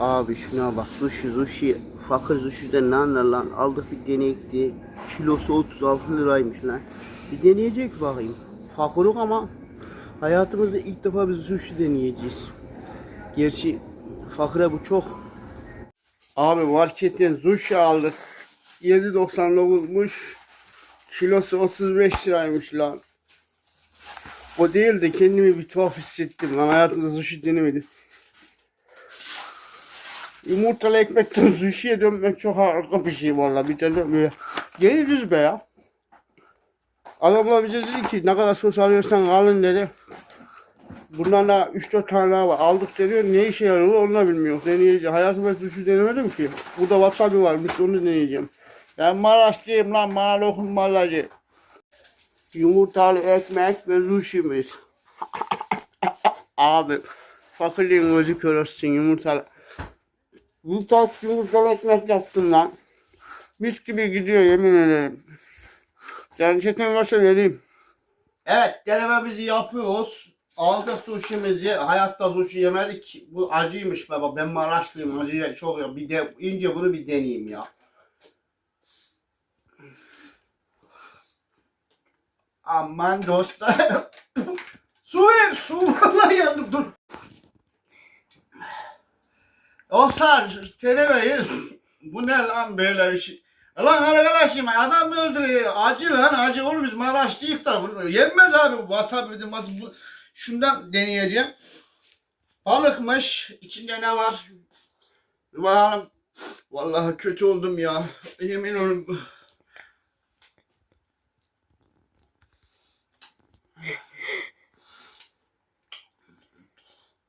Abi şuna bak sushi sushi. Fakir sushi'den ne anlar lan? Aldık bir deneyek diye kilosu 36 liraymış lan. Bir deneyecek bakayım. Fakiruk ama hayatımızda ilk defa biz sushi deneyeceğiz. Gerçi fakire bu çok. Abi marketten sushi aldık. 7.99'muş kilosu 35 liraymış lan. O değil de kendimi bir tuhaf hissettim lan. Hayatımda sushi denemedim Yumurtalı ekmekten sushi'ye dönmek çok harika bir şey valla. Bir tane böyle. Geliriz be ya. Adamlar bize dedi ki ne kadar sos alıyorsan alın dedi. Bundan da 3-4 tane daha var. Aldık deniyor. Ne işe yarıyor onu da bilmiyoruz. Deneyeceğim. Hayatımda sushi denemedim ki. Burada wasabi varmış onu deneyeceğim. Ben Maraşlıyım lan. Bana dokunmazlar. Yumurtalı ekmek ve sushi'miz. Abi. Fakirliğin gözü kör olsun yumurtalı. Tat yumurtalı ekmek yaptım lan. Mis gibi gidiyor yemin ederim. Can çekim varsa vereyim. Evet denememizi yapıyoruz. Aldık sushi'mizi. Hayatta sushi yemedik. Bu acıymış baba. Ben Maraşlıyım. Acıya çok ya. Bir de ince bunu bir deneyeyim ya. Aman dostlar. su ver su. Vallahi yandım dur. Dostlar telebeyiz. Bu ne lan böyle bir şey? Lan arkadaşım adam mı öldürüyor? Acı lan acı olur biz Maraşlıyız da bunu yenmez abi bu wasabi de bu. Şundan deneyeceğim. Balıkmış. İçinde ne var? Bakalım. Vallahi kötü oldum ya. Yemin ederim.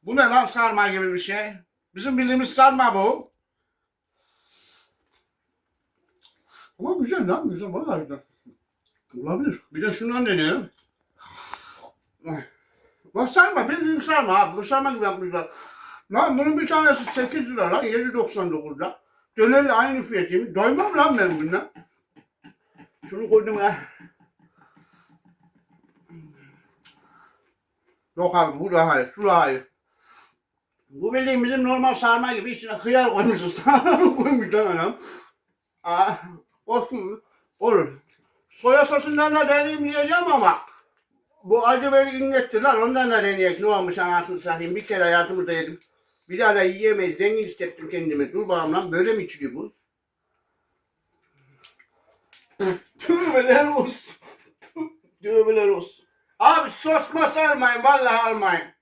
Bu ne lan sarma gibi bir şey? Bizim bildiğimiz sarma bu. Ama güzel lan güzel vallahi güzel. Olabilir. Bir de şundan deneyelim. Bak sarma bildiğin sarma abi. Bu sarma gibi yapmışlar. Lan bunun bir tanesi 8 lira lan 7.99'da. Dönerle aynı fiyatıyım. Doymam lan ben bundan. Şunu koydum ha. Yok abi bu daha iyi. Şu daha iyi. Bu bildiğin bizim normal sarma gibi içine hıyar koymuşuz. Koymuşlar anam. Aa, olsun. Olur. Soya sosundan da deneyim diyeceğim ama bu acı beni inletti lan ondan da deneyek ne olmuş anasını satayım bir kere hayatımda yedim. Bir daha da yiyemeyiz zengin hissettim kendimi. Dur bakalım lan böyle mi içiliyor bu? Tövbeler olsun. Tövbeler olsun. Abi sos mas almayın vallahi almayın.